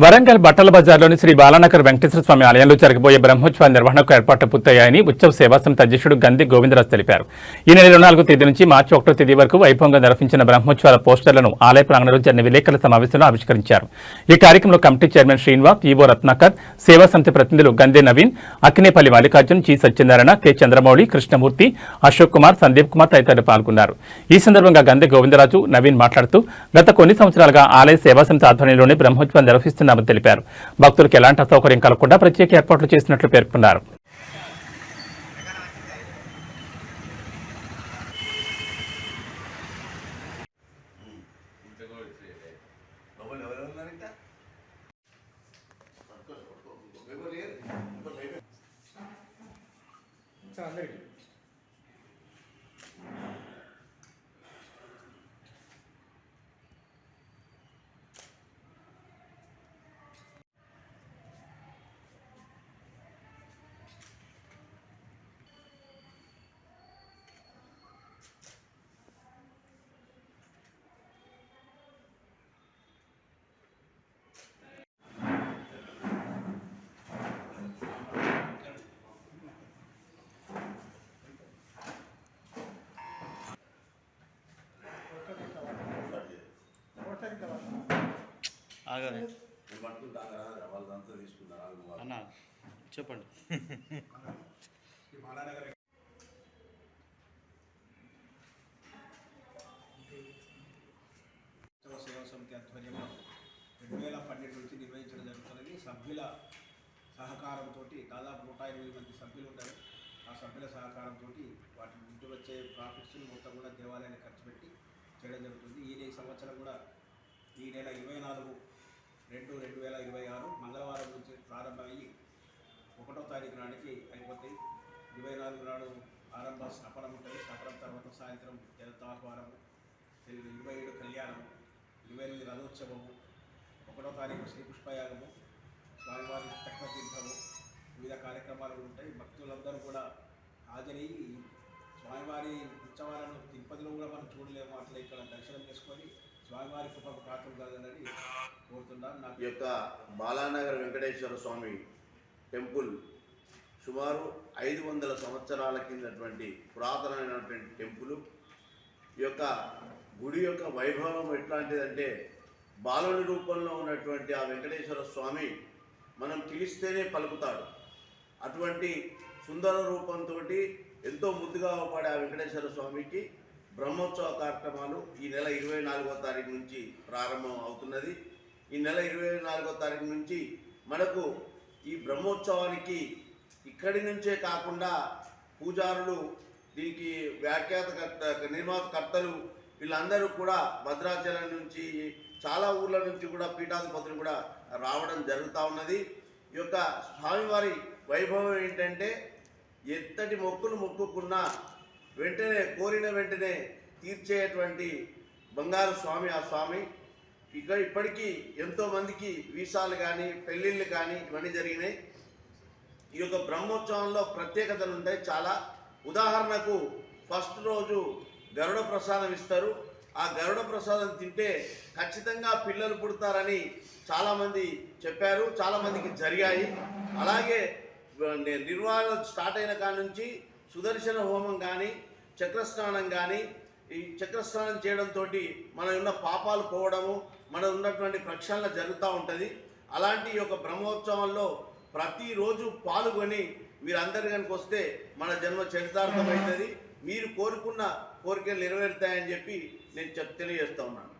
వరంగల్ బట్టల బజార్లోని శ్రీ బాలానగర్ వెంకటేశ్వర స్వామి ఆలయంలో జరగబోయే బ్రహ్మోత్సవ నిర్వహణకు ఏర్పాట్లు పూర్తయ్యాయని ఉత్సవ సేవా సంస్థ అధ్యక్షుడు గంది గోవిందరాజు తెలిపారు. ఈ నెల ఇరవై నాలుగో తేదీ నుంచి మార్చి ఒకటో తేదీ వరకు వైభవంగా నిర్వహించిన బ్రహ్మోత్సవాల పోస్టర్లను ఆలయ ప్రాంగణంలో జరిగిన విలేకరుల సమావేశంలో ఆవిష్కరించారు. ఈ కార్యక్రమంలో committee chairman Srinivas EO Ratnakar Seva Samiti ప్రతినిధులు గందే నవీన్ అక్కినేపల్లి మల్లికార్జున్ జి సత్యనారాయణ కె చంద్రమౌళి కృష్ణమూర్తి అశోక్ కుమార్ సందీప్ కుమార్ తదితరులు పాల్గొన్నారు. ఈ సందర్భంగా గందె గోవిందరాజు నవీన్ మాట్లాడుతూ గత కొన్ని సంవత్సరాలుగా ఆలయ సేవా సమితి ఆధ్వర్యంలోనే బ్రహ్మోత్సవం నిర్వహిస్తున్నామని తెలిపారు. భక్తులకు ఎలాంటి అసౌకర్యం కలగకుండా ప్రత్యేక ఏర్పాట్లు చేసినట్లు పేర్కొన్నారు. అందరికీ. వాళ్ళు. అన్న చెప్పండి. సేవా సమితి ఆధ్వర్యంలో రెండు వేల పన్నెండు నుంచి నిర్వహించడం జరుగుతున్నది. సభ్యుల సహకారంతో దాదాపు నూట ఎనిమిది మంది సభ్యులు ఉంటారు ఆ సభ్యుల సహకారంతో వాటి నుంచి వచ్చే ప్రాఫిట్స్ మొత్తం కూడా దేవాలయానికి ఖర్చు పెట్టి చేయడం జరుగుతుంది. ఈ నెల సంవత్సరం కూడా ఈ నెల ఇరవై నాలుగు రెండు రెండు వేల ఇరవై ఆరు మంగళవారం నుంచి ప్రారంభమయ్యి ఒకటో తారీఖు నాటికి అయిపోతాయి ఇరవై నాలుగు నాడు ఆరంభ స్నపనం ఉంటుంది. స్నపనం తర్వాత సాయంత్రం జలతాహ్వానము ఇరవై ఏడు కళ్యాణము ఇరవై ఎనిమిది రథోత్సవము ఒకటో తారీఖు శ్రీ పుష్పయాగము స్వామివారి చక్ర తీర్థము వివిధ కార్యక్రమాలు ఉంటాయి. భక్తులందరూ కూడా హాజరయ్యి స్వామివారి ఉత్సవాలను తిరుపతిలో కూడా మనం చూడలేము. అట్లా ఇక్కడ దర్శనం చేసుకొని స్వామివారి కృపకు పాత్రం కలగనని కోరుతున్నాను. నా ఈ యొక్క బాలానగర్ వెంకటేశ్వర స్వామి టెంపుల్ సుమారు ఐదు వందల సంవత్సరాల కిందటువంటి పురాతనమైనటువంటి టెంపుల్. ఈ యొక్క గుడి యొక్క వైభవం ఎట్లాంటిదంటే బాలుని రూపంలో ఉన్నటువంటి ఆ వెంకటేశ్వర స్వామి మనం పిలిస్తేనే పలుకుతాడు. అటువంటి సుందర రూపంతో ఎంతో ముద్దుగా పడే ఆ వెంకటేశ్వర స్వామికి. బ్రహ్మోత్సవ కార్యక్రమాలు ఈ నెల ఇరవై నాలుగో తారీఖు నుంచి ప్రారంభం అవుతున్నది. ఈ నెల ఇరవై నాలుగో తారీఖు నుంచి మనకు ఈ బ్రహ్మోత్సవానికి ఇక్కడి నుంచే కాకుండా పూజారులు దీనికి వ్యాఖ్యాతకర్త నిర్మాతకర్తలు వీళ్ళందరూ కూడా భద్రాచలం నుంచి చాలా ఊర్ల నుంచి కూడా పీఠాధిపతులు కూడా రావడం జరుగుతూ ఉన్నది. ఈ యొక్క స్వామివారి వైభవం ఏంటంటే ఎంతటి మొక్కులు మొక్కుకున్నా వెంటనే కోరిన వెంటనే తీర్చేటువంటి బంగారు స్వామి ఆ స్వామి. ఇక ఇప్పటికీ ఎంతోమందికి వీసాలు కానీ పెళ్ళిళ్ళు కానీ ఇవన్నీ జరిగినాయి. ఈ యొక్క బ్రహ్మోత్సవంలో ప్రత్యేకతలు ఉంటాయి. చాలా ఉదాహరణకు ఫస్ట్ రోజు గరుడ ప్రసాదం ఇస్తారు. ఆ గరుడ ప్రసాదం తింటే ఖచ్చితంగా పిల్లలు పుడతారని చాలామంది చెప్పారు. చాలామందికి జరిగాయి. అలాగే నిర్వహణ స్టార్ట్ అయిన కాడ నుంచి సుదర్శన హోమం కానీ చక్రస్నానం కానీ ఈ చక్రస్నానం చేయడంతో మన ఉన్న పాపాలు పోవడము మన ఉన్నటువంటి ప్రక్షాళన జరుగుతూ ఉంటుంది. అలాంటి యొక్క బ్రహ్మోత్సవంలో ప్రతిరోజు పాల్గొని మీరందరి కనుక వస్తే మన జన్మ చరితార్థమవుతుంది మీరు కోరుకున్న కోరికలు నెరవేరుతాయని చెప్పి నేను చెప్ తెలియజేస్తా ఉన్నాను.